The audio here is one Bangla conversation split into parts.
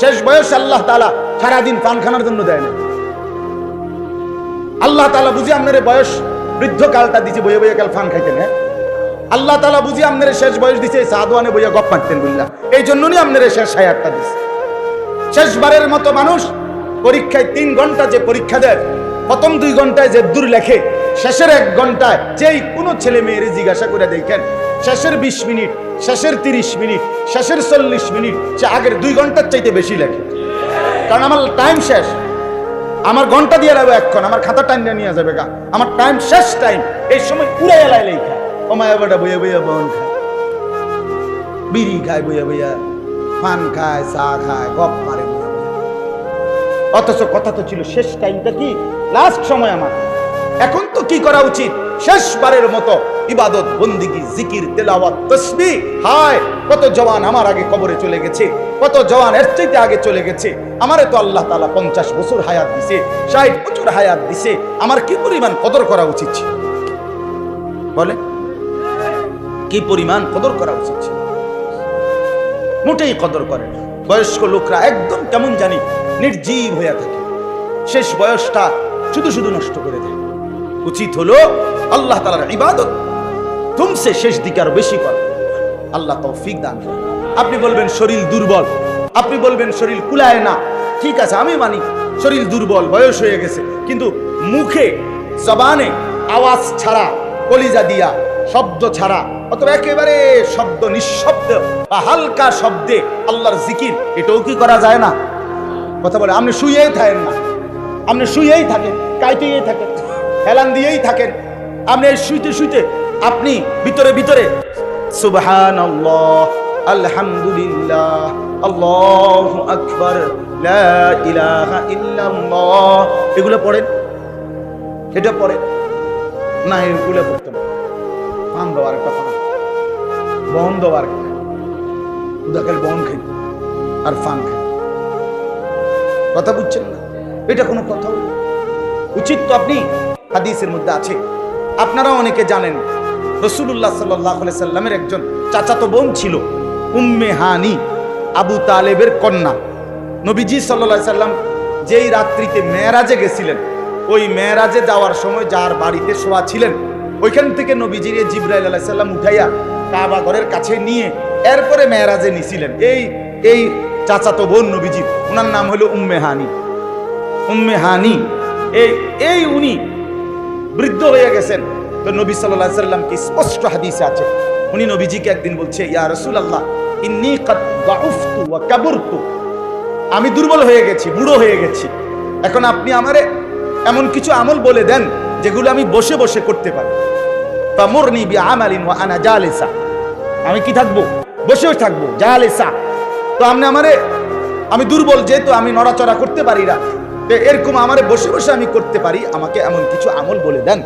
শেষ বয়স আল্লাহ তালা সারাদিন পান খানার জন্য দেয় না। আল্লাহ তালা বুঝি আপনার বয়স বৃদ্ধ কালটা দিছে, বইয়ে বইয়ে কাল ফান খাইতেন হ্যাঁ? আল্লাহ তালা বুঝি আপনার শেষ বয়স দিছে সাদওয়ানে বইয়া গপ মারতেন বুঝলা এই জন্যই আপনার শেষ হায়াতটা দিছে। শেষবারের মতো মানুষ পরীক্ষায় তিন ঘণ্টা যে পরীক্ষা দেয়, প্রথম দুই ঘন্টায় যে দূর লেখে, শেষের এক ঘন্টায় যেই কোনো ছেলে মেয়ের জিজ্ঞাসা করে দেখেন, শেষের বিশ মিনিট শেষের তিরিশ মিনিট, শেষের চল্লিশ মিনিট, সে আগের দুই ঘণ্টার চাইতে বেশি লাগে কারণ আমার টাইম শেষ। আমার ঘণ্টা দিয়ে রাখব এখন আমার খাতা টাইম নিয়ে যাবে গা। আমার টাইম শেষ টাইম এই সময় পুরে এলাই লেখা। ওমায় বেটা বইয়া বইয়া বন খায়। বিড়ি খায় বইয়া বইয়া, পান খায়, চা খায়, গপ মারে। অথচ কথা তো ছিল, শেষ টাইমটা কি? লাস্ট সময় আমার। এখন তো কি করা উচিত? শেষবারের মতো ইবাদত, বন্দিগি, জিকির, তেলাওয়াত, তসবি। হায়, কত জওয়ান আমার আগে কবরে চলে গেছে, কত জওয়ান এর চাইতে আগে চলে গেছে। আমারে তো আল্লাহ তাআলা পঞ্চাশ বছর হায়াত দিছে, ষাট বছর হায়াত দিছে। আমার কি পরিমাণ কদর করা উচিত ছিল? বলে কি পরিমাণ কদর করা উচিত ছিল? মোটেই কদর করে না। বয়স্ক লোকরা একদম কেমন জানি নির্জীব হয়ে থাকে। শেষ বয়সটা শুধু শুধু নষ্ট করে দেয়। উচিত হলো আল্লাহ তালার ইবাদত তুমসে শেষ দিকে আরও বেশি কর। আল্লাহ তৌফিক দান আপনি বলবেন শরীর দুর্বল। আপনি বলবেন শরীর কুলায় না। ঠিক আছে, আমি মানি শরীর দুর্বল, বয়স হয়ে গেছে। কিন্তু মুখে, জবানে আওয়াজ ছাড়া, কলিজা দিয়া, শব্দ ছাড়া, অথবা একেবারে শব্দ নিঃশব্দ বা হালকা শব্দে আল্লাহর জিকির, এটাও কি করা যায় না? কথা বলে, আপনি শুয়েই থাকেন না। আপনি শুয়েই থাকেন কাইতেই থাকেন, হেলান দিয়েই থাকেন আপনি শুইতে শুইতে আপনি ভিতরে ভিতরে সুবহান আলহামদুলিল্লাহ, আল্লাহ আকবর এগুলো পড়েন? এটা পড়েন? না, এগুলো পড়তে না। পান দেওয়ার কথা না বন দেওয়ার কথা উদাকাল বন খাই আর ফান খাই কথা বুঝছেন না? এটা কোনো কথা উচিত তো আপনি হাদিসের মধ্যে আছে। আপনারা অনেকে জানেন রসুল্লাহ সাল্লাহ সাল্লামের একজন চাচাতো বোন ছিল, উম্মে হানি, আবু তালেবের কন্যা। নবীজি সাল্লা সাল্লাম যেই রাত্রিতে মেয়েরাজে গেছিলেন, ওই মেয়েরাজে যাওয়ার সময় যার বাড়িতে শোয়া ছিলেন, ওইখান থেকে নবীজির জিব্রাইল আলাহ সাল্লাম উঠাইয়া কাবা ঘরের কাছে নিয়ে এরপরে মেয়েরাজে নিছিলেন। এই এই চাচাতো বোন নবীজির ওনার নাম হলো উম্মে হানি। উম্মে হানি, এই এই উনি বৃদ্ধ হয়ে গেছেন। তো নবী সাল্লাম কি স্পষ্ট হাদিসে আছে? উনি নবীজিকে একদিন বলছে, ইয়া রসুল আল্লাহ কাবুরতু। আমি দুর্বল হয়ে গেছি, বুড়ো হয়ে গেছি। এখন আপনি আমারে এমন কিছু আমল বলে দেন, যেগুলো আমি বসে বসে করতে পারি। আনা জালিসা। আমি কি থাকব? বসে থাকব, জালিসা। তো আপনি আমারে, আমি দুর্বল যেহেতু আমি নড়াচড়া করতে পারি না এরকম আমার বসে বসে আমি করতে পারি, আমাকে এমন কিছু আমল বলে দেন।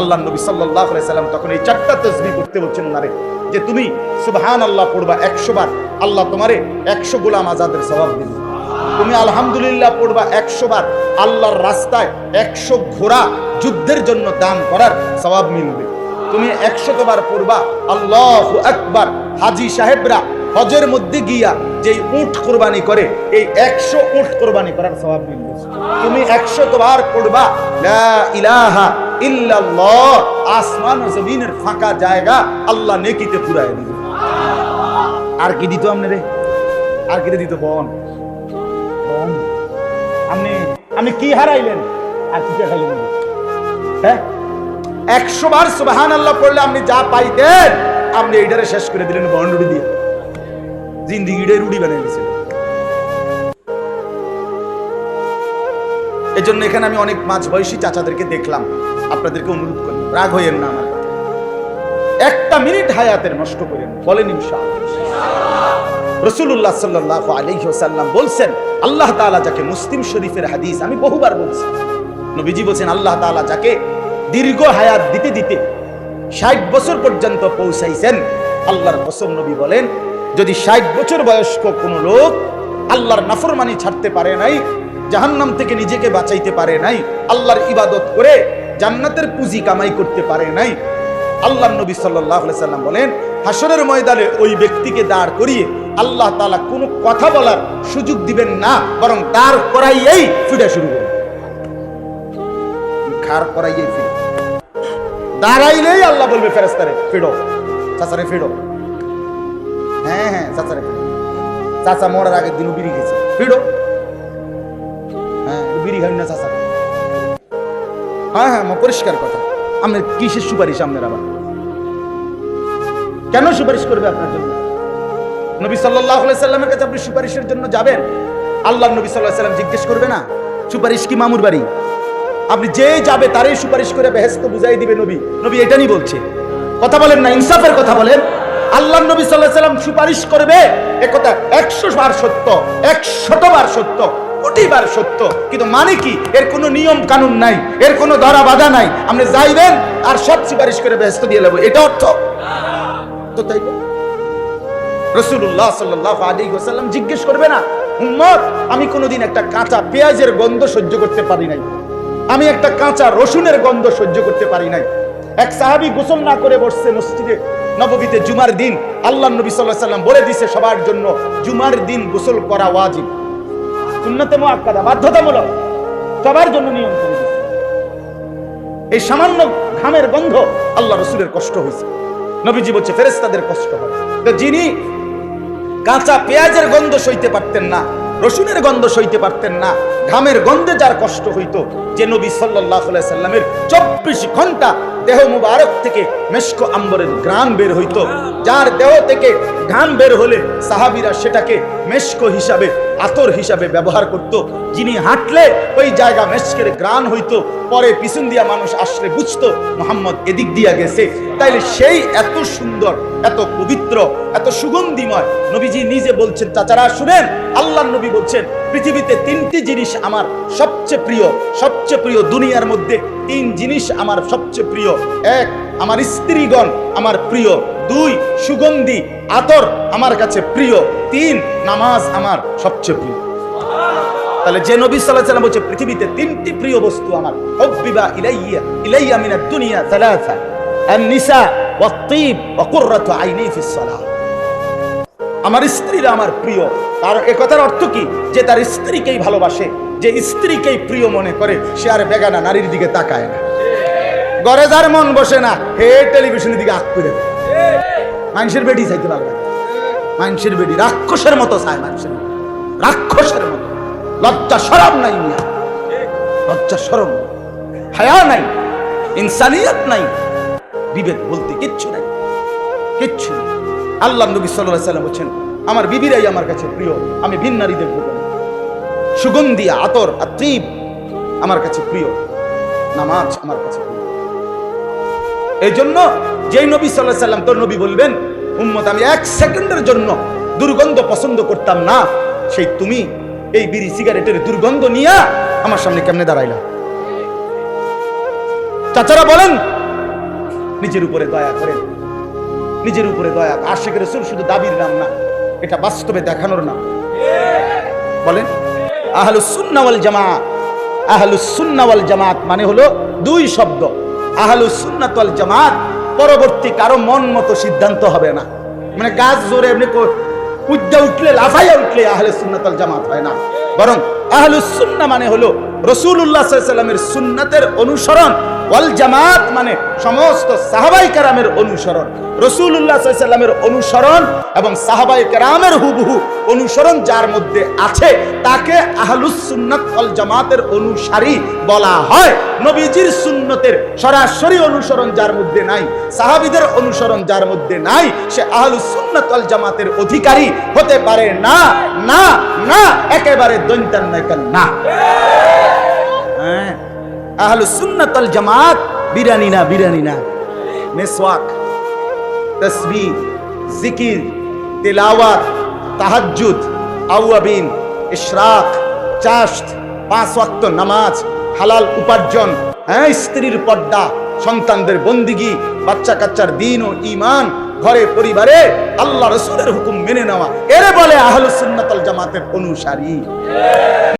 আল্লাহ নবী সাল্লাম তখন এই চারটা তসবি করতে বলছেন ওনারে, যে তুমি সুবহান আল্লাহ পড়বা একশো বার, আল্লাহ তোমারে একশো গোলাম আজাদের স্বভাব দিন তুমি আলহামদুলিল্লাহ পড়বা একশো বার, আল্লাহর রাস্তায় একশো ঘোড়া যুদ্ধের জন্য দান করার স্বভাব মিলবে। তুমি একশতবার পড়বা, আল্লাহ একবার হাজি সাহেবরা হজের মধ্যে গিয়া যেই উঠ কোরবানি করে, এই একশো উঠ কোরবানি করার স্বভাব তুমি একশতবার পড়বা, লা ইলাহা ইল্লাল্লাহ, আসমান জমিনের ফাঁকা জায়গা আল্লাহ নেকিতে পুরায় দিবে। আর কি দিত আপনি রে? আর কি দিত বন? বন? আপনি আপনি কি হারাইলেন? আর কি হ্যাঁ? একশো বার সুবাহান আল্লাহ পড়লে আপনি যা পাইতেন, আপনি এইটারে শেষ করে দিলেন বন্ডুড়ি দিয়ে। জিন্দিগিটাই রুড়ি বানিয়ে দিয়েছেন এই জন্য এখানে আমি অনেক মাঝ বয়সী চাচাদেরকে দেখলাম। আপনাদেরকে অনুরোধ করি, রাগ হইয়েন না আমার একটা মিনিট হায়াতের নষ্ট করেন, বলেন রসুল্লাহ সাল্লাহ আলহ্লাম বলছেন, আল্লাহ তাআলা যাকে মুসলিম শরীফের হাদিস আমি বহুবার বলছি। নবীজি বলছেন, আল্লাহ তাআলা যাকে দীর্ঘ হায়াত দিতে দিতে ষাট বছর পর্যন্ত পৌঁছাইছেন, আল্লাহর কসম নবী বলেন যদি ষাট বছর বয়স্ক কোনো লোক আল্লাহর নাফরমানি ছাড়তে পারে নাই, জাহান্নাম থেকে নিজেকে বাঁচাইতে পারে নাই, আল্লাহর ইবাদত করে জান্নাতের পুঁজি কামাই করতে পারে নাই আল্লাহ নবী সাল্লাহ সাল্লাম বলেন হাসরের ময়দানে ওই ব্যক্তিকে দাঁড় করিয়ে আল্লাহ তালা কোনো কথা বলার সুযোগ দিবেন না, বরং দাঁড় করাইয়েই ফিরে শুরু করবেন। দাঁড়াইলেই আল্লাহ বলবে ফেরেস্তারে ফিরো। চাচারে, ফিরো। হ্যাঁ হ্যাঁ চাচারে চাচা মরার আগের দিনও বিড়ি গেছে ফিরো হ্যাঁ বিড়ি খাবি না চাচা। হ্যাঁ হ্যাঁ মা, পরিষ্কার কথা। আপনার কিসের সুপারিশ আপনার আবার? কেন সুপারিশ করবে আপনার জন্য? নবী সাল্লাহ সাল্লামের কাছে আপনি সুপারিশের জন্য যাবেন? আল্লাহ নবী সাল্লাহ সাল্লাম জিজ্ঞেস করবে না, সুপারিশ কি মামুর বাড়ি? আপনি যে যাবে তারই সুপারিশ করে বেহেস্ত বুঝাই দিবে নবী। নবী এটা নিয়ে বলছে। কথা বলেন না, ইনসাফের কথা বলেন। আল্লাহ নবী সাল্লাহ সাল্লাম সুপারিশ করবে একথা একশো বার সত্য, একশত বার সত্য, কোটি বার সত্য। কিন্তু মানে কি? এর কোনো নিয়ম কানুন নাই, এর কোনো ধরা বাধা নাই। আপনি যাইবেন আর সব সুপারিশ করে ব্যস্ত দিয়ে নেব এটা অর্থ? তো তাই। রসুল্লাহ সাল্লাহ আলী ওসাল্লাম জিজ্ঞেস করবে না, উম্মত, আমি কোনোদিন একটা কাঁচা পেঁয়াজের গন্ধ সহ্য করতে পারি নাই। আমি একটা কাঁচা রসুনের গন্ধ সহ্য করতে পারি নাই। এক সাহাবি গোসল না করে বসছে মসজিদে। নববীতে জুমার দিন আল্লাহ নবী সাল্লাহ সাল্লাম বলে দিছে সবার জন্য, জুমার দিন গোসল করা ওয়াজিব। সুন্নতে মুআক্কাদা, বাধ্যতামূলক। সবার জন্য নিয়ম এই সামান্য ঘামের গন্ধ আল্লাহ রসুলের কষ্ট হয়েছে। নবীজি বলছে ফেরেস্তাদের কষ্ট হয়। যিনি কাঁচা পেঁয়াজের গন্ধ সইতে পারতেন না, রসুনের গন্ধ সইতে পারতেন না, ঘামের গন্ধে যার কষ্ট হইতো, যে নবী সাল্লাহ সাল্লামের চব্বিশ ঘণ্টা দেহ মুবারক থেকে মেশকো আম্বরের গ্রাম বের হইতো। যার দেহ থেকে ঘাম বের হলে সাহাবিরা সেটাকে মেশকো হিসাবে, আতর হিসাবে ব্যবহার করত। যিনি হাঁটলে ওই জায়গা মেশকের গ্রান হইতো, পরে পিছন দিয়া মানুষ আসলে বুঝতো, মোহাম্মদ এদিক দিয়া গেছে। তাইলে সেই এত সুন্দর, এত পবিত্র, এত সুগন্ধিময় নবীজি নিজে বলছেন, চাচারা, শুনেন আল্লাহ নবী বলছেন, পৃথিবীতে তিনটি জিনিস আমার সবচেয়ে প্রিয় সবচেয়ে প্রিয় দুনিয়ার মধ্যে তিন জিনিস আমার সবচেয়ে প্রিয়। এক, আমার স্ত্রীগণ আমার প্রিয়। দুই, সুগন্ধি, আতর আমার কাছে প্রিয়। তিন, নামাজ আমার সবচেয়ে প্রিয়। তাহলে যে নবী সাল্লাম বলছে, পৃথিবীতে তিনটি প্রিয় বস্তু আমার। হুব্বিবা ইলাইয়া ইলাইয়া মিনাদ দুনিয়া সালাসা। আন-নিসা ওয়াত-তিব আইনি ফিস আমার স্ত্রীরা আমার প্রিয়। তার এ কথার অর্থ কি? যে তার স্ত্রীকেই ভালোবাসে। যে স্ত্রীকেই প্রিয় মনে করে, সে আর বেগানা নারীর দিকে তাকায় না। গরে যার মন বসে না, হে টেলিভিশনের দিকে আগ করে মানুষের বেডি চাইতে লাগে মানুষের বেডি রাক্ষসের মতো চায় মানুষের রাক্ষসের মতো। লজ্জা সরম নাই মিয়া। লজ্জা সরম। হায়া নাই। ইনসানিয়ত নাই। বিবেক বলতে কিচ্ছু নাই। কিচ্ছু আল্লাহ নবী সাল্লাহ সাল্লাম বলছেন, আমার বিবিরাই আমার কাছে প্রিয়। আমি ভিন নারী দেখব? সুগন্ধি, আতর আত্রিব আমার কাছে প্রিয়। নামাজ আমার কাছে প্রিয়। এই জন্য যেই নবী সাল্লাহ সাল্লাম তোর নবী বলবেন, উম্মত, আমি এক সেকেন্ডের জন্য দুর্গন্ধ পছন্দ করতাম না। সেই তুমি এই বিড়ি সিগারেটের দুর্গন্ধ নিয়ে আমার সামনে কেমনে দাঁড়াইলা? চাচারা বলেন, নিজের উপরে দয়া করেন। নিজের উপরে দয়া আশেখ রসুল শুধু দাবির নাম না, এটা বাস্তবে দেখানোর নাম। বলেন আহলুস জামা আহলুসুন্নাওয়াল জামাত মানে হলো দুই শব্দ। আহলুসুন্নাতওয়াল জামাত পরবর্তী কারও মন মতো সিদ্ধান্ত হবে না। মানে গাছ জোরে এমনি উজ্জা উঠলে, লাফাইয়া উঠলে আহলে সুন্নাতল জামাত হয় না। বরং আহলুস সুন্নাহ মানে হলো রসুল্লাহ সাল্লামের সুন্নাতের অনুসরণ ওয়াল জামাত মানে সমস্ত সাহাবাই কেরামের অনুসরণ। রসুল্লাহ সাল্লামের অনুসরণ এবং সাহাবাই কেরামের হুবহু অনুসরণ যার মধ্যে আছে, তাকে আহলুস সুন্নাত ওয়াল জামাতের অনুসারী বলা হয়। নবীজির সুন্নতের সরাসরি অনুসরণ যার মধ্যে নাই, সাহাবিদের অনুসরণ যার মধ্যে নাই, সে আহলুস সুন্নাত ওয়াল জামাতের অধিকারী হতে পারে না না না, একেবারে দৈন্তান না। আহলু সুন্নাত আল জামাত বিরানি না বিরানি না। মেসওয়াক তসবি জিকির, তেলাওয়াত, তাহাজ্জুদ আউয়াবিন ইশরাক চাষ্ট পাঁচ ওয়াক্ত নামাজ, হালাল উপার্জন হ্যাঁ স্ত্রীর পর্দা, সন্তানদের বন্দিগি, বাচ্চা কাচ্চার দিন ও ইমান ঘরে, পরিবারে আল্লাহ রসুলের হুকুম মেনে নেওয়া। এরে বলে আহলুস সুন্নাত আল জামাতের অনুসারী।